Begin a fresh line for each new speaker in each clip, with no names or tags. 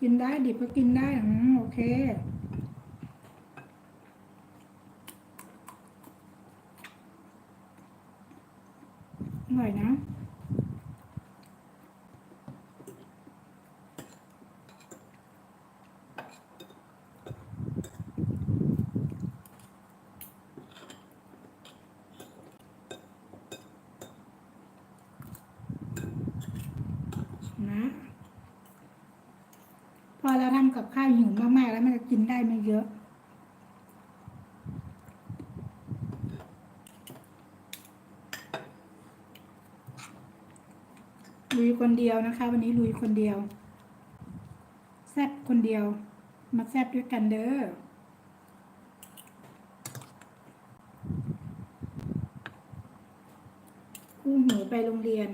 กินได้ดิบก็กินได้อืมโอเค อร่อยนะ นะ พ อเราทำกับข้าวหิวมากๆ แล้วมันจะกินได้ไม่เยอะ ลุยคนเดียวนะคะ วันนี้ลุยคนเดียว แซบคนเดียว มาแซบด้วยกันเด้อคู่หูไปโรงเรียน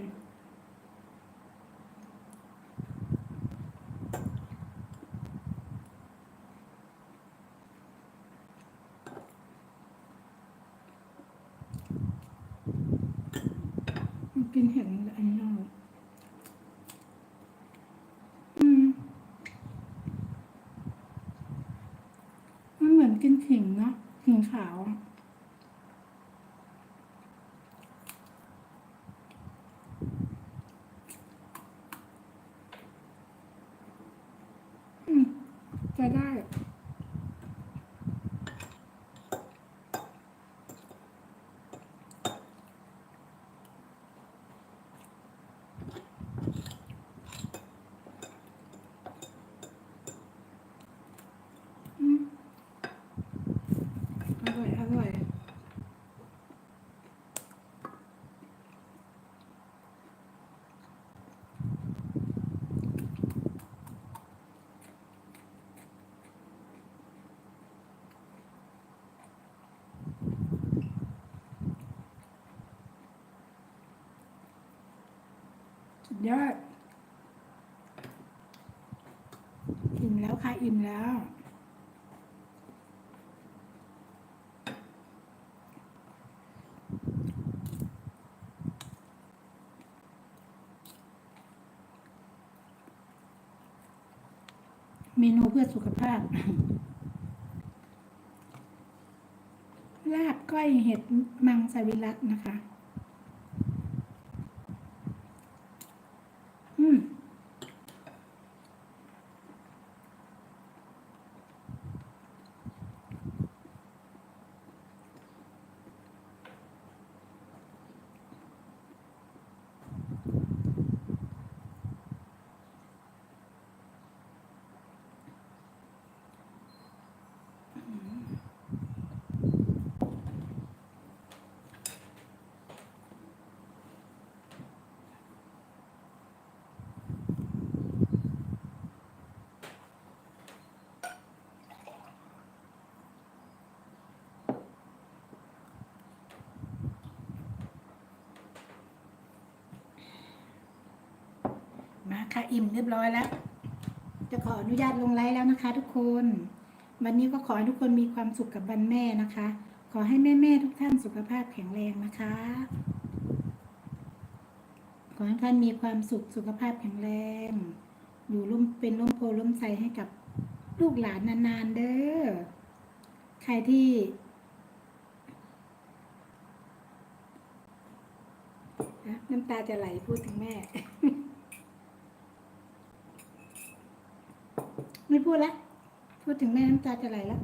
กินเห็นอันนี้อร่อยอืมมันเหมือนกินขิงเนาะขิงขาวอืมจะได้ อืมอร่อย อร่อย สุดยอดอิ่มแล้วค่ะอิ่มแล้วเมนูเพื่อสุขภาพ ลาบก้อยเห็ดมังสวิรัตนะคะ อืม มา ค่ะ อิ่มเรียบร้อยแล้ว จะขออนุญาตลงไลฟ์แล้วนะคะ ทุกคน วันนี้ก็ขอให้ทุกคนมีความสุขกับวันแม่นะคะ ขอให้แม่แม่ๆทุกท่านสุขภาพแข็งแรงนะคะ ขอให้ท่านมีความสุขสุขภาพแข็งแรง อยู่ร่มเป็นร่มโพร่มใสให้กับลูกหลานนานๆเด้อ ใครที่น้ำตาจะไหลพูดถึงแม่ ไม่พูดแล้วพูดถึงแม่น้ำตาจะไหลแล้ว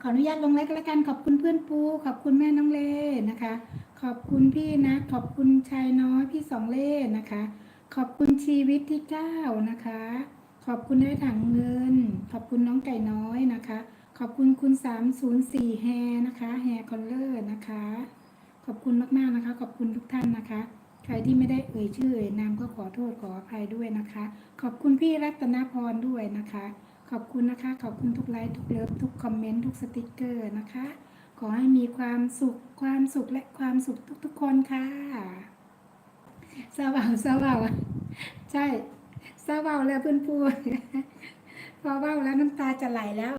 ขออนุญาตลงไลค์กันละกัน ขอบคุณเพื่อนปู ขอบคุณแม่น้องเล่นะคะ ขอบคุณพี่นะ ขอบคุณชายน้อยพี่สองเล่นะคะ ขอบคุณชีวิตที่เก้านะคะ ขอบคุณได้ถังเงิน ขอบคุณน้องไก่น้อยนะคะ ขอบคุณคุณสามศูนย์สี่แฮนะคะ แฮคอนเลอร์นะคะ ขอบคุณมากๆนะคะ ขอบคุณทุกท่านนะคะ ใครที่ไม่ได้เอ่ยชื่อเอ่ยนามก็ขอโทษขออภัยด้วยนะคะ ขอบคุณพี่รัตนพรด้วยนะคะ ขอบคุณนะคะ ขอบคุณทุกไลค์ทุกเลิฟทุกคอมเมนต์ทุกสติกเกอร์นะคะ ขอให้มีความสุขความสุขและความสุขทุกๆคนค่ะสว่างสว่าใช่สว่าแล้วเพื่อนพูดพอเว่าแล้วน้ำตาจะไหลแล้ว